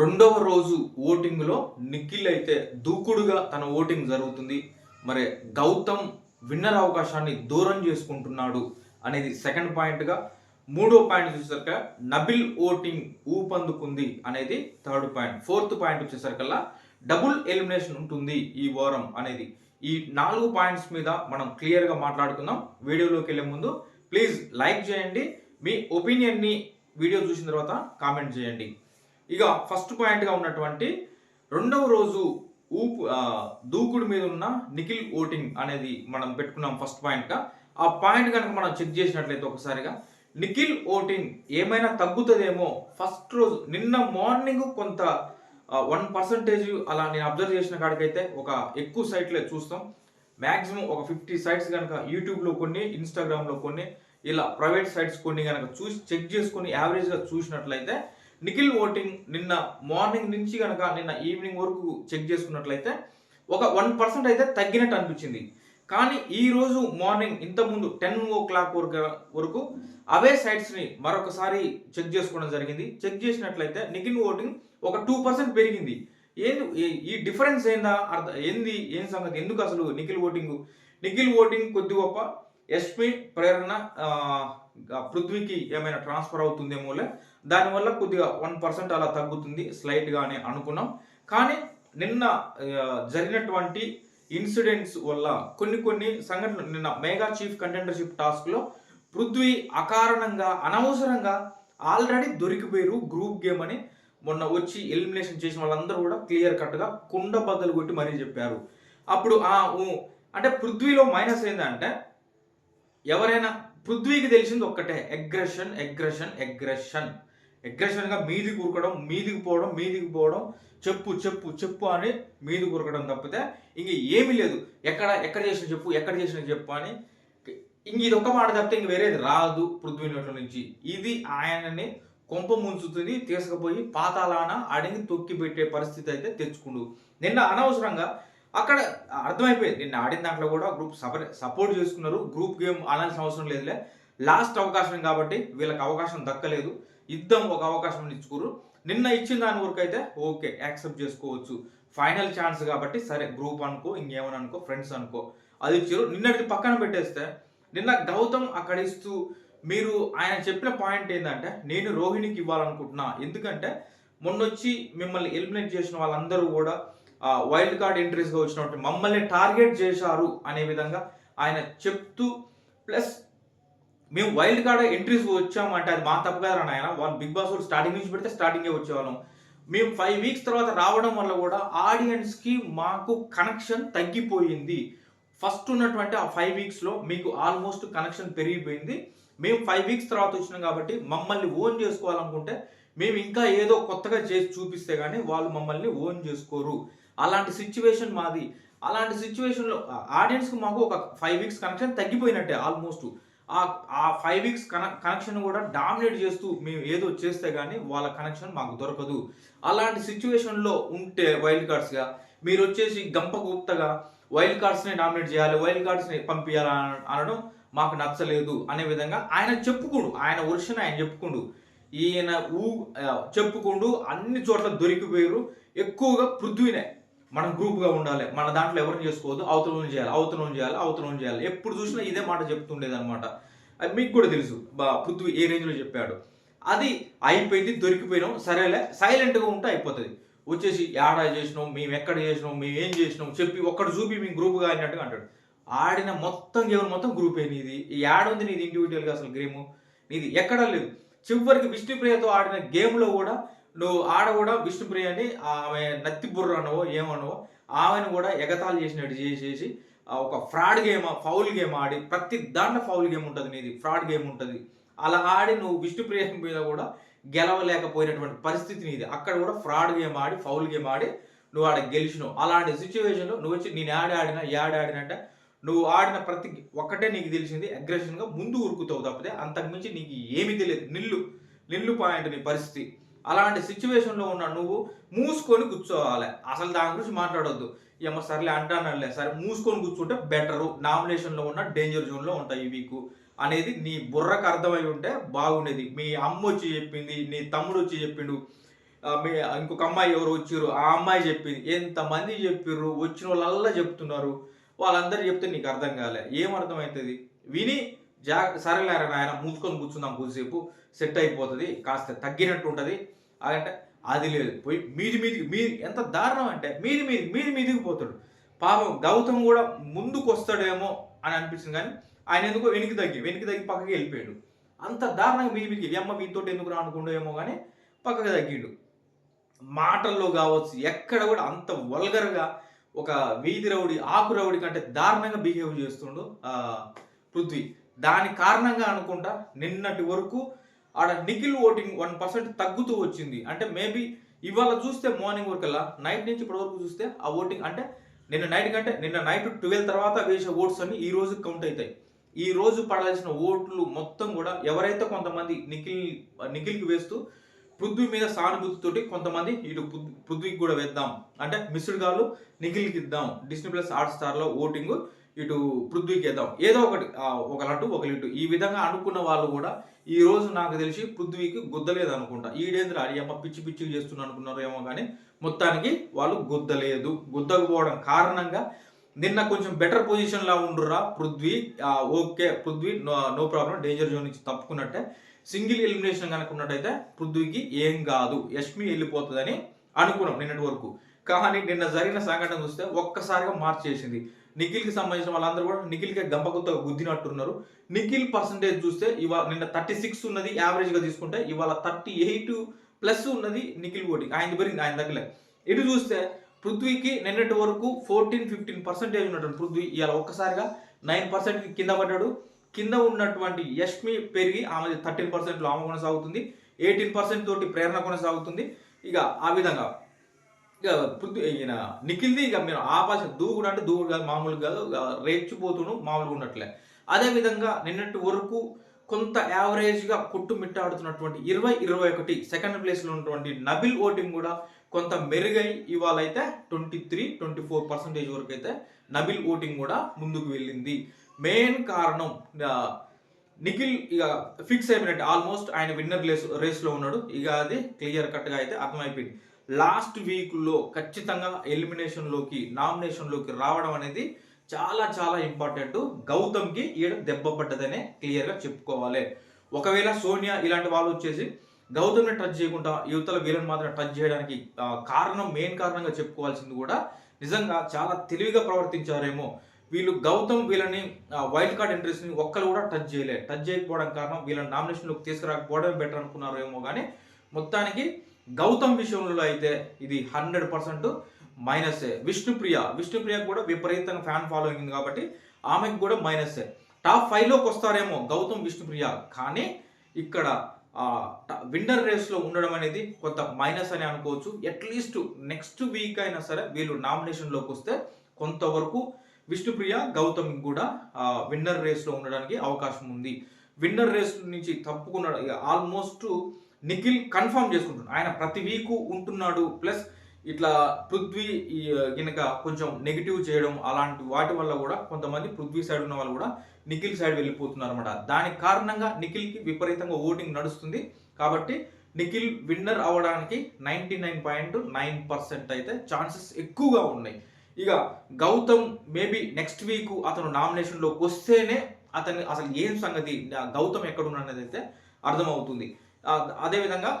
రెండవ రోజు ఓటింగ్లో నిఖిల్ అయితే దూకుడుగా తన ఓటింగ్ జరుగుతుంది. మరి గౌతమ్ విన్నర్ అవకాశాన్ని దూరం చేసుకుంటున్నాడు అనేది సెకండ్ పాయింట్గా. మూడో పాయింట్ చూసేసరిక నబిల్ ఓటింగ్ ఊపందుకుంది అనేది థర్డ్ పాయింట్. ఫోర్త్ పాయింట్ వచ్చేసరికల్లా డబుల్ ఎలిమినేషన్ ఉంటుంది ఈ వారం అనేది. ఈ నాలుగు పాయింట్స్ మీద మనం క్లియర్గా మాట్లాడుకుందాం. వీడియోలోకి వెళ్ళే ముందు ప్లీజ్ లైక్ చేయండి. మీ ఒపీనియన్ని వీడియో చూసిన తర్వాత కామెంట్ చేయండి. ఇక ఫస్ట్ పాయింట్గా ఉన్నటువంటి రెండవ రోజు ఊపు దూకుడు మీద ఉన్న నిఖిల్ ఓటింగ్ అనేది మనం పెట్టుకున్నాం ఫస్ట్ పాయింట్గా ఆ పాయింట్ కనుక మనం చెక్ చేసినట్లయితే ఒకసారిగా నిఖిల్ ఓటింగ్ ఏమైనా తగ్గుతుందేమో ఫస్ట్ రోజు నిన్న మార్నింగ్ కొంత వన్ పర్సంటేజ్ అలా నేను అబ్జర్వ్ చేసిన కాడికైతే ఒక ఎక్కువ సైట్లే చూస్తాం. మ్యాక్సిమం ఒక ఫిఫ్టీ సైట్స్ కనుక యూట్యూబ్లో కొన్ని ఇన్స్టాగ్రామ్లో కొన్ని ఇలా ప్రైవేట్ సైట్స్ కొన్ని కనుక చూసి చెక్ చేసుకొని యావరేజ్గా చూసినట్లయితే నిఖిల్ ఓటింగ్ నిన్న మార్నింగ్ నుంచి కనుక నిన్న ఈవినింగ్ వరకు చెక్ చేసుకున్నట్లయితే ఒక వన్ పర్సెంట్ అయితే తగ్గినట్టు అనిపించింది. కానీ ఈరోజు మార్నింగ్ ఇంతకుముందు టెన్ ఓ క్లాక్ వరకు వరకు అవే సైట్స్ని మరొకసారి చెక్ చేసుకోవడం జరిగింది. చెక్ చేసినట్లయితే నిఖిల్ ఓటింగ్ ఒక టూ పర్సెంట్ పెరిగింది. ఏంది ఈ- డిఫరెన్స్ ఏందా? అర్థం ఏంది? ఏం సంగతి? ఎందుకు అసలు నిఖిల్ ఓటింగ్? నిఖిల్ ఓటింగ్ కొద్ది గొప్ప ఎస్పి ప్రేరణ పృథ్వీకి ఏమైనా ట్రాన్స్ఫర్ అవుతుందేమోలే? దానివల్ల కొద్దిగా వన్ పర్సెంట్ అలా తగ్గుతుంది. స్లైట్గా అని అనుకున్నాం. కానీ నిన్న జరిగినటువంటి ఇన్సిడెంట్స్ వల్ల కొన్ని కొన్ని సంఘటనలు నిన్న మెగా చీఫ్ కంటెండర్షిప్ టాస్క్లో పృథ్వీ అకారణంగా అనవసరంగా ఆల్రెడీ దొరికిపోయారు గ్రూప్ గేమ్ అని మొన్న వచ్చి ఎలిమినేషన్ చేసిన వాళ్ళందరూ కూడా క్లియర్ కట్గా కుండ బద్దలు కొట్టి మరీ చెప్పారు. అప్పుడు ఆ అంటే పృథ్వీలో మైనస్ ఏంటంటే ఎవరైనా పృథ్వీకి తెలిసింది ఒక్కటే అగ్రెషన్ అగ్రెషన్ అగ్రెషన్ అగ్రెషన్గా మీది కూరకడం మీదికి పోవడం మీదికి పోవడం చెప్పు చెప్పు చెప్పు అని మీది కూరకడం తప్పితే ఇంక ఏమీ లేదు. ఎక్కడ ఎక్కడ చేసిన చెప్పు ఎక్కడ చేసిన చెప్పు అని ఇంక ఇది ఒక్క మాట తప్పితే ఇంక వేరేది రాదు పృథ్వీ నోట్ల నుంచి. ఇది ఆయనని కొంప ముంచుతుంది తీసుకుపోయి పాతాలాన అడిగి తొక్కి పెట్టే పరిస్థితి అయితే తెచ్చుకుండు. నిన్న అనవసరంగా అక్కడ అర్థమైపోయింది. నిన్న ఆడిన దాంట్లో కూడా గ్రూప్ సపోర్ట్ చేసుకున్నారు. గ్రూప్ గేమ్ ఆడాల్సిన అవసరం లేదులే. లాస్ట్ అవకాశం కాబట్టి వీళ్ళకి అవకాశం దక్కలేదు. ఇద్దాం ఒక అవకాశం ఇచ్చుకోరు. నిన్న ఇచ్చిన దాని వరకు అయితే ఓకే యాక్సెప్ట్ చేసుకోవచ్చు. ఫైనల్ ఛాన్స్ కాబట్టి సరే గ్రూప్ అనుకో ఇంకేమని అనుకో ఫ్రెండ్స్ అనుకో అది ఇచ్చారు. నిన్నటిది పక్కన పెట్టేస్తే నిన్న గౌతమ్ అక్కడ ఇస్తూ మీరు ఆయన చెప్పిన పాయింట్ ఏంటంటే నేను రోహిణికి ఇవ్వాలనుకుంటున్నా. ఎందుకంటే మొన్నొచ్చి మిమ్మల్ని ఎలిమినేట్ చేసిన వాళ్ళందరూ కూడా వైల్డ్ కార్డ్ ఎంట్రీస్గా వచ్చినట్టు మమ్మల్ని టార్గెట్ చేశారు అనే విధంగా ఆయన చెప్తూ ప్లస్ మేము వైల్డ్ కార్డ్ ఎంట్రీస్ వచ్చామంటే అది మా తప్పు కదా నాయన. వాళ్ళు బిగ్ బాస్ వాళ్ళు స్టార్టింగ్ నుంచి పెడితే స్టార్టింగే వచ్చేవాళ్ళం. మేము ఫైవ్ వీక్స్ తర్వాత రావడం వల్ల కూడా ఆడియన్స్కి మాకు కనెక్షన్ తగ్గిపోయింది. ఫస్ట్ ఉన్నటువంటి ఆ ఫైవ్ వీక్స్లో మీకు ఆల్మోస్ట్ కనెక్షన్ పెరిగిపోయింది. మేము ఫైవ్ వీక్స్ తర్వాత వచ్చినాం కాబట్టి మమ్మల్ని ఓన్ చేసుకోవాలనుకుంటే మేము ఇంకా ఏదో కొత్తగా చేసి చూపిస్తే కానీ వాళ్ళు మమ్మల్ని ఓన్ చేసుకోరు. అలాంటి సిచ్యువేషన్ మాది. అలాంటి సిచ్యువేషన్లో ఆడియన్స్కి మాకు ఒక ఫైవ్ వీక్స్ కనెక్షన్ తగ్గిపోయినట్టే ఆల్మోస్ట్ ఆ ఆ ఫైవ్ వీక్స్ కనెక్ కనెక్షన్ కూడా డామినేట్ చేస్తూ మేము ఏదో చేస్తే కానీ వాళ్ళ కనెక్షన్ మాకు దొరకదు. అలాంటి సిచ్యువేషన్లో ఉంటే వైల్డ్ కార్డ్స్గా మీరు వచ్చేసి గంప గుప్తగా వైల్డ్ కార్డ్స్ని డామినేట్ చేయాలి వైల్డ్ కార్డ్స్ని పంపించాలి అనడం మాకు నచ్చలేదు అనే విధంగా ఆయన చెప్పుకోడు ఆయన వర్షన్ ఆయన చెప్పుకోడు. ఈయన ఊ ఆ, చెప్పుకుంటూ అన్ని చోట్ల దొరికిపోయారు ఎక్కువగా పృథ్వీనే. మనం గ్రూప్గా ఉండాలి. మన దాంట్లో ఎవరిని చేసుకోవద్దు? అవతలం చేయాలి అవతలం చేయాలి అవతలం చేయాలి. ఎప్పుడు చూసినా ఇదే మాట చెప్తుండేదనమాట అది మీకు కూడా తెలుసు. బా పృథ్వీ ఏ రేంజ్లో చెప్పాడు. అది అయిపోయింది దొరికిపోయినాం. సరేలే సైలెంట్గా ఉంటే అయిపోతుంది. వచ్చేసి ఏడా చేసినాం మేము ఎక్కడ చేసినాం మేము ఏం చేసినాం చెప్పి ఒక్కడు చూపి మేము గ్రూప్గా అయినట్టుగా అంటాడు. ఆడిన మొత్తం గేమ్ మొత్తం గ్రూపే నీది? ఈ ఉంది నీది ఇండివిజువల్గా అసలు గేమ్? నీది ఎక్కడా లేదు. చివరికి విష్ణుప్రియతో ఆడిన గేమ్లో కూడా నువ్వు ఆడ కూడా విష్ణుప్రియని ఆమె నత్తి బుర్ర అనవో ఏమనవో ఆమెను కూడా ఎగతాళి చేసినట్టు చేసేసి ఒక ఫ్రాడ్ గేమ్ ఫౌల్ గేమ్ ఆడి ప్రతి దాంట్లో ఫౌల్ గేమ్ ఉంటుంది నీది ఫ్రాడ్ గేమ్ ఉంటుంది. అలా ఆడి నువ్వు విష్ణుప్రియ మీద కూడా గెలవలేకపోయినటువంటి పరిస్థితి నీది. అక్కడ కూడా ఫ్రాడ్ గేమ్ ఆడి ఫౌల్ గేమ్ ఆడి నువ్వు ఆడ గెలిచినావు. అలాంటి సిచ్యువేషన్లో నువ్వు వచ్చి నేను యాడ్ ఆడినా యాడ్ ఆడినంటే నువ్వు ఆడిన ప్రతి ఒక్కటే నీకు తెలిసింది అగ్రెషన్గా ముందు ఉరుకుతావు తప్పితే అంతకుమించి నీకు ఏమీ తెలియదు. నిల్లు నిల్లు పాయింట్ నీ పరిస్థితి. అలాంటి సిచ్యువేషన్లో ఉన్న నువ్వు మూసుకొని కూర్చోవాలి. అసలు దాని గురించి మాట్లాడొద్దు. ఏమో సర్లే అంటానలే సరే మూసుకొని కూర్చుంటే బెటరు నామినేషన్లో ఉన్న డేంజర్ జోన్లో ఉంటాయి ఈ వీకు అనేది నీ బుర్రకు అర్థమై ఉంటే బాగుండేది. మీ అమ్మ వచ్చి చెప్పింది నీ తమ్ముడు వచ్చి చెప్పిండు. మీ ఇంకొక అమ్మాయి ఎవరు వచ్చారు ఆ అమ్మాయి చెప్పింది. ఎంతమంది చెప్పిర్రు? వచ్చిన వాళ్ళల్లా చెప్తున్నారు. వాళ్ళందరూ చెప్తే నీకు అర్థం కాలే. ఏం అర్థమవుతుంది విని జా సరేలేరా నాయన మూసుకొని కూర్చుందాం కొద్దిసేపు. సెట్ అయిపోతుంది కాస్త తగ్గినట్టు ఉంటుంది. అదంటే అది లేదు. పోయి మీది మీదికి మీది ఎంత దారుణం అంటే మీది మీది మీది మీదికి పోతాడు. పాపం గౌతమ్ కూడా ముందుకు వస్తాడేమో అని అనిపించింది కానీ ఆయన ఎందుకో వెనక్కి తగ్గి వెనక్కి తగ్గి పక్కకి వెళ్ళిపోయాడు. అంత దారుణంగా మీది మీదికి అమ్మ మీతో ఎందుకు రానుకుండేమో ఏమో కానీ పక్కకి తగ్గిండు. మాటల్లో కావచ్చు ఎక్కడ కూడా అంత వల్గర్గా ఒక వీధి రౌడి ఆకు రౌడి కంటే దారుణంగా బిహేవ్ చేస్తుండు పృథ్వీ. దాని కారణంగా అనుకుంటా నిన్నటి వరకు ఆడ నిఖిల్ ఓటింగ్ వన్ పర్సెంట్ తగ్గుతూ వచ్చింది. అంటే మేబీ ఇవాళ చూస్తే మార్నింగ్ వరకు నైట్ నుంచి ఇప్పటి వరకు చూస్తే ఆ ఓటింగ్ అంటే నిన్న నైట్ కంటే నిన్న నైట్ ట్వెల్వ్ తర్వాత వేసే ఓట్స్ అన్ని ఈ రోజు కౌంట్ అవుతాయి. ఈ రోజు పడాల్సిన ఓట్లు మొత్తం కూడా ఎవరైతే కొంతమంది నిఖిల్ నిఖిల్కి వేస్తూ పృథ్వీ మీద సానుభూతితోటి కొంతమంది ఇటు పృథ్వీకి కూడా వేద్దాం. అంటే మిస్డ్ కాల్ నిఖిల్కి ఇద్దాం. డిస్నీ ప్లస్ హాట్ స్టార్లో ఓటింగ్ ఇటు పృథ్వీకి వేద్దాం ఏదో ఒకటి ఒక లడ్డు ఒక లిట్టు ఈ విధంగా అనుకున్న వాళ్ళు కూడా ఈ రోజు నాకు తెలిసి పృథ్వీకి గుద్దలేదు అనుకుంటా ఈడేంద్ర అడియమ్మ పిచ్చి పిచ్చి చేస్తున్నా అనుకున్నారు ఏమో కానీ మొత్తానికి వాళ్ళు గుద్దలేదు. గుద్దకపోవడం కారణంగా నిన్న కొంచెం బెటర్ పొజిషన్లా ఉండురా Prithvi. Okay Prithvi no no problem danger zone నుంచి తప్పుకున్నట్టే. సింగిల్ ఎలిమినేషన్ కనుక ఉన్నట్టయితే పృథ్వీకి ఏం కాదు. యష్మి వెళ్ళిపోతుందని అనుకున్నాం నిన్నటి వరకు. కానీ నిన్న జరిగిన సంఘటన చూస్తే ఒక్కసారిగా మార్చేసింది. నిఖిల్కి సంబంధించిన వాళ్ళందరూ కూడా నిఖిల్కి గంపగుత్తగా గుద్దినట్టున్నారు. నిఖిల్ పర్సంటేజ్ చూస్తే ఇవాళ నిన్న థర్టీ సిక్స్ ఉన్నది యావరేజ్గా తీసుకుంటే ఇవాళ థర్టీ ఎయిట్ ప్లస్ ఉన్నది నిఖిల్ ఓటింగ్ ఆయన పెరిగింది ఆయన దగ్గర ఇటు చూస్తే పృథ్వీకి నిన్నటి వరకు ఫోర్టీన్ ఫిఫ్టీన్ పర్సెంటేజ్ ఉన్నటువంటి పృథ్వీ ఇవాళ ఒక్కసారిగా నైన్ పర్సెంట్ కింద పడ్డాడు. కింద ఉన్నటువంటి యష్మి పెరిగి ఆమె థర్టీన్ పర్సెంట్లో ఆమె కొనసాగుతుంది. ఎయిటీన్ పర్సెంట్ తోటి ప్రేరణ కొనసాగుతుంది. ఇక ఆ విధంగా ఇక పృథ్వీ ఈయన నిఖిల్ది ఇక మీరు ఆపాల్సిన దూకుడు అంటే దూకుడు కాదు మామూలుగా కాదు రేచిపోతును మామూలుగా ఉన్నట్లే అదేవిధంగా నిన్నటి వరకు కొంత యావరేజ్గా కొట్టుమిట్టాడుతున్నటువంటి ఇరవై ఇరవై ఒకటి సెకండ్ ప్లేస్లో ఉన్నటువంటి నబిల్ ఓటింగ్ కూడా కొంత మెరుగై ఇవాళ అయితే twenty three twenty four percentage వరకు అయితే నబిల్ ఓటింగ్ కూడా ముందుకు వెళ్ళింది. మెయిన్ కారణం నిఖిల్ ఇక ఫిక్స్ అయిపోయినట్టు ఆల్మోస్ట్ ఆయన విన్నర్ రేస్ రేస్లో ఉన్నాడు. ఇక అది క్లియర్ కట్గా అయితే అర్థమైపోయింది. లాస్ట్ వీక్లో ఖచ్చితంగా ఎలిమినేషన్లోకి నామినేషన్లోకి రావడం అనేది చాలా చాలా ఇంపార్టెంట్. గౌతమ్కి ఈడ దెబ్బ పడ్డదనే క్లియర్గా చెప్పుకోవాలి. ఒకవేళ సోనియా ఇలాంటి వాళ్ళు వచ్చేసి గౌతమ్ని టచ్ చేయకుండా యువతల వీళ్ళని మాత్రం టచ్ చేయడానికి కారణం మెయిన్ కారణంగా చెప్పుకోవాల్సింది కూడా నిజంగా చాలా తెలివిగా ప్రవర్తించారేమో. వీళ్ళు గౌతమ్ వీళ్ళని వైల్డ్ కార్డ్ ఎంట్రీస్ని ఒక్కరు కూడా టచ్ చేయలే. టచ్ చేయకపోవడం కారణం వీళ్ళని నామినేషన్లోకి తీసుకురాకపోవడం బెటర్ అనుకున్నారేమో కానీ మొత్తానికి గౌతమ్ విషయంలో అయితే ఇది హండ్రెడ్ పర్సెంట్ మైనసే. విష్ణుప్రియ విష్ణుప్రియకు కూడా విపరీతంగా ఫ్యాన్ ఫాలోయింగ్ ఉంది కాబట్టి ఆమెకు కూడా మైనసే. టాప్ ఫైవ్లోకి వస్తారేమో గౌతమ్ విష్ణుప్రియ. కానీ ఇక్కడ విన్నర్ రేస్లో ఉండడం అనేది కొంత మైనస్ అని అనుకోవచ్చు. అట్లీస్ట్ నెక్స్ట్ వీక్ అయినా సరే వీళ్ళు నామినేషన్లోకి వస్తే కొంతవరకు విష్ణుప్రియ గౌతమ్ కూడా విన్నర్ రేస్లో ఉండడానికి అవకాశం ఉంది. విన్నర్ రేస్ నుంచి తప్పుకున్న ఆల్మోస్ట్ నిఖిల్ కన్ఫర్మ్ చేసుకుంటున్నాడు. ఆయన ప్రతి వీకు ఉంటున్నాడు ప్లస్ ఇట్లా పృథ్వీ కనుక కొంచెం నెగిటివ్ చేయడం అలాంటి వాటి వల్ల కూడా కొంతమంది పృథ్వీ సైడ్ ఉన్న వాళ్ళు కూడా నిఖిల్ సైడ్ వెళ్ళిపోతున్నారు అనమాట దానికి కారణంగా నిఖిల్కి విపరీతంగా ఓటింగ్ నడుస్తుంది. కాబట్టి నిఖిల్ విన్నర్ అవ్వడానికి ninety nine point nine percent అయితే ఛాన్సెస్ ఎక్కువగా ఉన్నాయి. ఇక గౌతమ్ మేబీ నెక్స్ట్ వీక్ అతను నామినేషన్లోకి వస్తేనే అతని అసలు ఏం సంగతి ఆ గౌతమ్ ఎక్కడున్నది అయితే అర్థమవుతుంది. అదేవిధంగా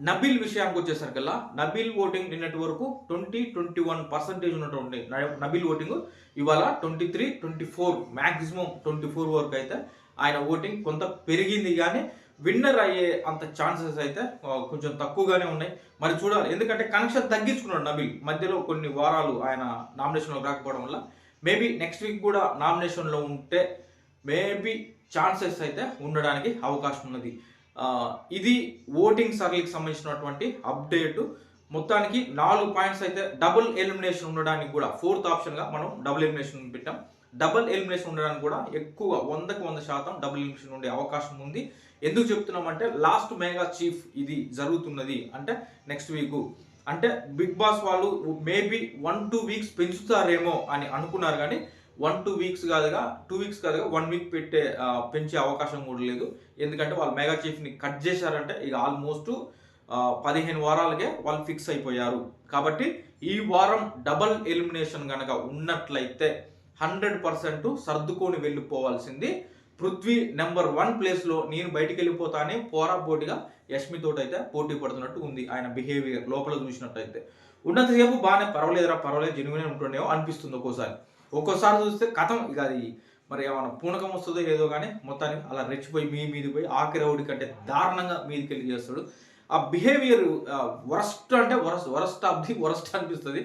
నబిల్ విషయానికి వచ్చేసరికల్లా నబిల్ ఓటింగ్ నిన్నటి వరకు ట్వంటీ ట్వంటీ వన్ పర్సెంటేజ్ ఉన్నటువంటి న- నబిల్ ఓటింగ్ ఇవాళ twenty three twenty four maximum twenty four వరకు అయితే ఆయన ఓటింగ్ కొంత పెరిగింది కానీ విన్నర్ అయ్యే అంత ఛాన్సెస్ అయితే కొంచెం తక్కువగానే ఉన్నాయి. మరి చూడాలి. ఎందుకంటే కనెక్షన్ తగ్గించుకున్నాడు నబిల్. మధ్యలో కొన్ని వారాలు ఆయన నామినేషన్లో రాకపోవడం వల్ల మేబీ నెక్స్ట్ వీక్ కూడా నామినేషన్లో ఉంటే మేబీ ఛాన్సెస్ అయితే ఉండడానికి అవకాశం ఉన్నది. ఇది ఓటింగ్ సర్లీకి సంబంధించినటువంటి అప్డేట్. మొత్తానికి నాలుగు పాయింట్స్ అయితే డబుల్ ఎలిమినేషన్ ఉండడానికి కూడా ఫోర్త్ ఆప్షన్గా మనం డబుల్ ఎలిమినేషన్ పెట్టాం. డబుల్ ఎలిమినేషన్ ఉండడానికి కూడా ఎక్కువ వందకు వంద శాతం డబుల్ ఎలిమినేషన్ ఉండే అవకాశం ఉంది. ఎందుకు చెప్తున్నామంటే లాస్ట్ మెగా చీఫ్ ఇది జరుగుతున్నది అంటే నెక్స్ట్ వీక్. అంటే బిగ్ బాస్ వాళ్ళు మేబీ వన్ టూ వీక్స్ పెంచుతారేమో అని అనుకున్నారు కానీ వన్ టూ వీక్స్ కాదుగా టూ వీక్స్ కాదుగా వన్ వీక్ పెట్టే పెంచే అవకాశం కూడా లేదు. ఎందుకంటే వాళ్ళు మెగా చీఫ్ని కట్ చేశారంటే ఇక ఆల్మోస్ట్ పదిహేను వారాలకే వాళ్ళు ఫిక్స్ అయిపోయారు. కాబట్టి ఈ వారం డబల్ ఎలిమినేషన్ కనుక ఉన్నట్లయితే హండ్రెడ్ పర్సెంట్ సర్దుకొని వెళ్ళిపోవాల్సింది. పృథ్వీ నెంబర్ వన్ ప్లేస్లో నేను బయటికి వెళ్ళిపోతానే పోరా పోటీగా యష్మితో అయితే పోటీ పడుతున్నట్టు ఉంది ఆయన బిహేవియర్ లోపల చూసినట్టయితే. ఉన్నంతసేపు బాగానే పర్వాలేదురా పర్వాలేదు జెన్యున్ ఉంటుండేమో అనిపిస్తుంది ఒక్కోసారి. ఒక్కోసారి చూస్తే కథం ఇక అది మరి ఏమైనా పూనకం వస్తుందో ఏదో కానీ మొత్తానికి అలా రెచ్చిపోయి మీ మీది పోయి ఆఖరి రౌడి కంటే దారుణంగా మీదికి వెళ్ళి చేస్తాడు. ఆ బిహేవియర్ వరస్ట్ అంటే worst worst of the worst అనిపిస్తుంది.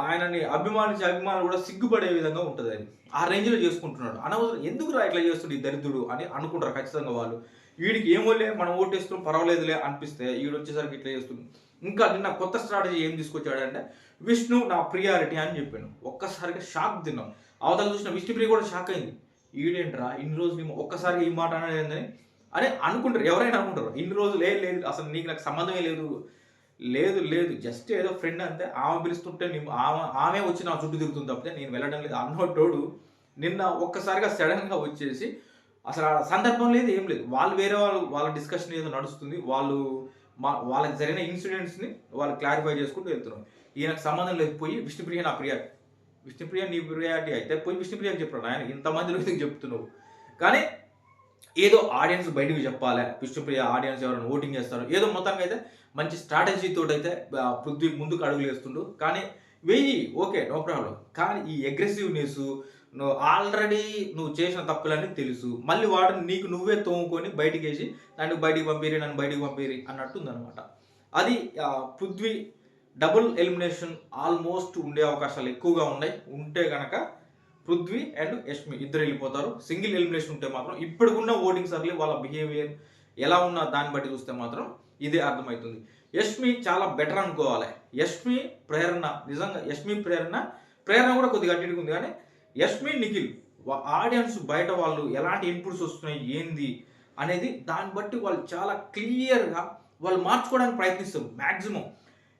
ఆయనని అభిమానించే అభిమానులు కూడా సిగ్గుపడే విధంగా ఉంటుంది అది. ఆ రేంజ్లో చేసుకుంటున్నాడు. అనవసరం ఎందుకురా ఇట్లా చేస్తుంది ఈ దరిద్రుడు అని అనుకుంటారు ఖచ్చితంగా వాళ్ళు. వీడికి ఏమోలే మనం ఓటేస్తున్నాం పర్వాలేదులే అనిపిస్తే వీడు వచ్చేసరికి ఇట్లా చేస్తుంది ఇంకా నిన్న కొత్త స్ట్రాటజీ ఏం తీసుకొచ్చాడంటే విష్ణు నా ప్రియారిటీ అని చెప్పాను. ఒక్కసారిగా షాక్ తిన్నాం. అవతల చూసిన విష్ణుప్రియ కూడా షాక్ అయింది. ఈడేంట్రా ఇన్ని రోజులు ఏమో ఒక్కసారిగా ఈ మాట అనేది అని అనుకుంటారు ఎవరైనా అనుకుంటారు. ఇన్ని రోజులు లేదు లేదు అసలు నీకు నాకు సంబంధమే లేదు. లేదు లేదు జస్ట్ ఏదో ఫ్రెండ్ అంతే. ఆమె పిలుస్తుంటే నేను ఆమె ఆమె వచ్చి నా చుట్టూ తిరుగుతుంది తప్పితే నేను వెళ్ళడం లేదు. అన్నోటోడు నిన్న ఒక్కసారిగా సడన్గా వచ్చేసి అసలు ఆ సందర్భం లేదు ఏం లేదు. వాళ్ళు వేరే వాళ్ళు వాళ్ళ డిస్కషన్ ఏదో నడుస్తుంది. వాళ్ళు మా వాళ్ళకి జరిగిన ఇన్సిడెంట్స్ని వాళ్ళు క్లారిఫై చేసుకుంటూ వెళ్తున్నారు. ఈయనకు సంబంధం లేదు పోయి విష్ణుప్రియ నా ప్రియారిటీ విష్ణుప్రియ నీ ప్రియారిటీ అయితే పోయి విష్ణుప్రియకి చెప్పాడు. ఆయన ఇంతమందిలో ఎందుకు చెప్తున్నావు? కానీ ఏదో ఆడియన్స్ బయటకు చెప్పాలి. విష్ణుప్రియ ఆడియన్స్ ఎవరైనా ఓటింగ్ చేస్తారు ఏదో మొత్తానికి అయితే మంచి స్ట్రాటజీ అయితే పృథ్వీ ముందుకు అడుగులు వేస్తుండు. కానీ వెయ్యి ఓకే నో ప్రాబ్లం కానీ ఈ అగ్రెసివ్నెస్ నువ్వు ఆల్రెడీ నువ్వు చేసిన తప్పులన్నీ తెలుసు. మళ్ళీ వాటిని నీకు నువ్వే తోముకొని బయటికి వేసి నన్ను బయటికి పంపిరి నన్ను బయటికి పంపిరి అన్నట్టు ఉందన్నమాట. అది పృథ్వీ డబుల్ ఎలిమినేషన్ ఆల్మోస్ట్ ఉండే అవకాశాలు ఎక్కువగా ఉన్నాయి. ఉంటే కనుక పృథ్వీ అండ్ యష్మి ఇద్దరు వెళ్ళిపోతారు. సింగిల్ ఎలిమినేషన్ ఉంటే మాత్రం ఇప్పటికున్న ఓటింగ్ సర్లీ వాళ్ళ బిహేవియర్ ఎలా ఉన్నా దాన్ని బట్టి చూస్తే మాత్రం ఇదే అర్థమవుతుంది. యష్మి చాలా బెటర్ అనుకోవాలి. యష్మి ప్రేరణ నిజంగా యష్మి ప్రేరణ ప్రేరణ కూడా కొద్దిగా అడ్డుకుంది ఉంది కానీ యష్మి నిఖిల్ ఆడియన్స్ బయట వాళ్ళు ఎలాంటి ఇన్పుట్స్ వస్తున్నాయి ఏంది అనేది దాన్ని బట్టి వాళ్ళు చాలా క్లియర్గా వాళ్ళు మార్చుకోవడానికి ప్రయత్నిస్తారు మ్యాక్సిమం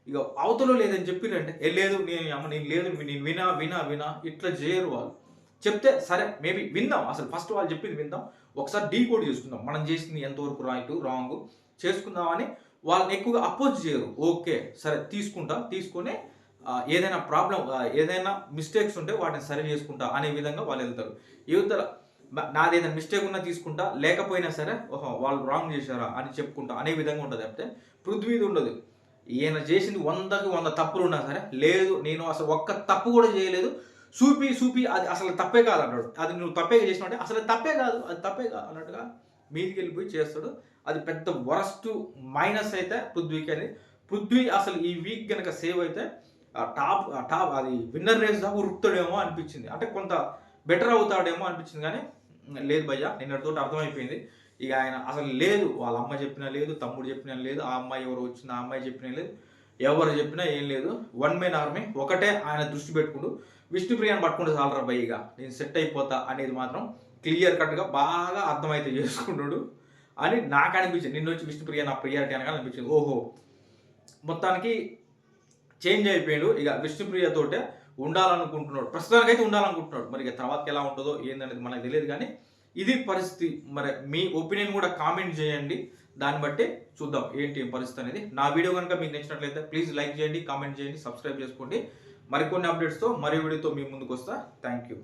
ఇక అవతల లేదని చెప్పిరంటే ఏ లేదు నేను అమ్మ నేను లేదు నేను వినా వినా వినా ఇట్లా చేయరు వాళ్ళు. చెప్తే సరే మేబీ విందాం. అసలు ఫస్ట్ వాళ్ళు చెప్పింది విందాం. ఒకసారి డీ కోడ్ చేసుకుందాం. మనం చేసింది ఎంతవరకు రైట్ రాంగ్ చేసుకుందామని వాళ్ళని ఎక్కువగా అపోజ్ చేయరు. ఓకే సరే తీసుకుంటా తీసుకొని ఏదైనా ప్రాబ్లం ఏదైనా మిస్టేక్స్ ఉంటే వాటిని సరి చేసుకుంటా అనే విధంగా వాళ్ళు వెళ్తారు. యువతల నాది ఏదైనా మిస్టేక్ ఉన్నా తీసుకుంటా లేకపోయినా సరే ఓహో వాళ్ళు రాంగ్ చేశారా అని చెప్పుకుంటా అనే విధంగా ఉంటుంది. అంటే పృథ్వీది ఉండదు. ఈయన చేసింది వందకి వంద తప్పులు ఉన్నా సరే లేదు నేను అసలు ఒక్క తప్పు కూడా చేయలేదు. చూపి చూపి అది అసలు తప్పే కాదు అన్నాడు. అది నువ్వు తప్పే చేసినట్టే అసలు తప్పే కాదు అది తప్పే కాదు అన్నట్టుగా మీదికి వెళ్ళిపోయి చేస్తాడు. అది పెద్ద వరస్ట్ మైనస్ అయితే పృథ్వీకి అని పృథ్వీ అసలు ఈ వీక్ కనుక సేవ్ అయితే టాప్ టాప్ అది విన్నర్ రేస్ దాకా ఉరుకుతాడేమో అనిపించింది. అంటే కొంత బెటర్ అవుతాడేమో అనిపించింది కానీ లేదు భయ్య నిన్నటితో అర్థమైపోయింది. ఇక ఆయన అసలు లేదు వాళ్ళ అమ్మ చెప్పినా లేదు తమ్ముడు చెప్పినా లేదు ఆ అమ్మాయి ఎవరు వచ్చింది ఆ అమ్మాయి చెప్పినా లేదు ఎవరు చెప్పినా ఏం లేదు. వన్ మెయిన్ ఆర్మీ ఒకటే ఆయన దృష్టి పెట్టుకుంటూ విష్ణుప్రియాన్ని పట్టుకుంటే చాలరా భయ్యగా నేను సెట్ అయిపోతా అనేది మాత్రం క్లియర్ కట్గా బాగా అర్థమైతే చేసుకుంటాడు. అని నాకు అనిపించింది. నిన్న వచ్చి విష్ణుప్రియ నా ప్రియారిటీ అనగా అనిపించింది. ఓహో మొత్తానికి చేంజ్ అయిపోయాడు. ఇక విష్ణుప్రియతోటే ఉండాలనుకుంటున్నాడు. ప్రస్తుతానికైతే ఉండాలనుకుంటున్నాడు. మరి ఇక తర్వాత ఎలా ఉంటుందో ఏందనేది మనకు తెలియదు కానీ ఇది పరిస్థితి. మరి మీ ఒపీనియన్ కూడా కామెంట్ చేయండి. దాన్ని బట్టి చూద్దాం ఏంటి పరిస్థితి అనేది. నా వీడియో కనుక మీకు నచ్చినట్లయితే ప్లీజ్ లైక్ చేయండి కామెంట్ చేయండి సబ్స్క్రైబ్ చేసుకోండి. మరికొన్ని అప్డేట్స్తో మరో వీడియోతో మీ ముందుకు వస్తా థ్యాంక్ యూ.